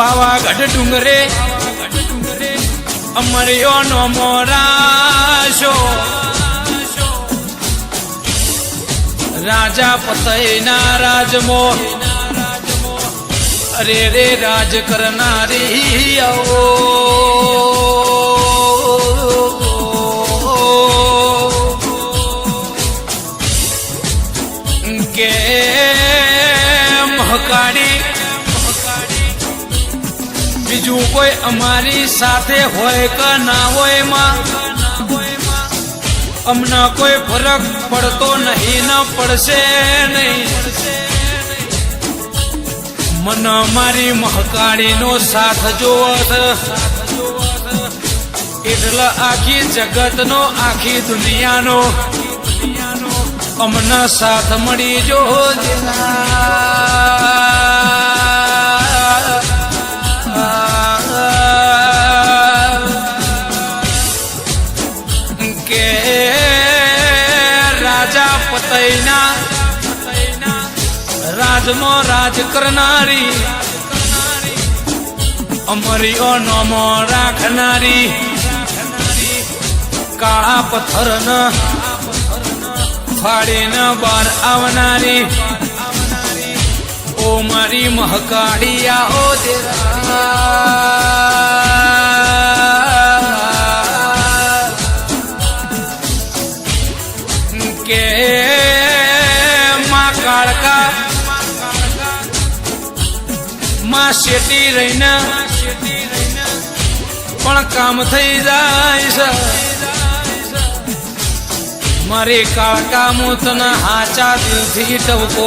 પાવાગઢ ડુંગરે. અમર્યો નો મોરાશો. રાજા પતયના રાજમો. અરે રે રાજ કરનારી આવો. કે મહકાડી બીજું કોઈ અમારી સાથે હોય કે ના હોયમાં? અમને કોઈ ફરક પડતો નહીં, ન પડશે નહીં. મન મારી મહકાળીનો સાથ જોવત. એટલે આખી જગતનો, આખી દુનિયાનો અમને સાથ મળી જો કે રાજા રાજમાં રાજ કરનારી, અમરીઓ નમો રાખનારી, કાળા પથ્થર ન ફાડીને બહાર આવનારી, ઓ મારી મહકાળી ઓ માં શેટી રહીને. પણ કામ થઈ જાય છે. મારી કાકા હું તને હાચા દિલથી ટવકો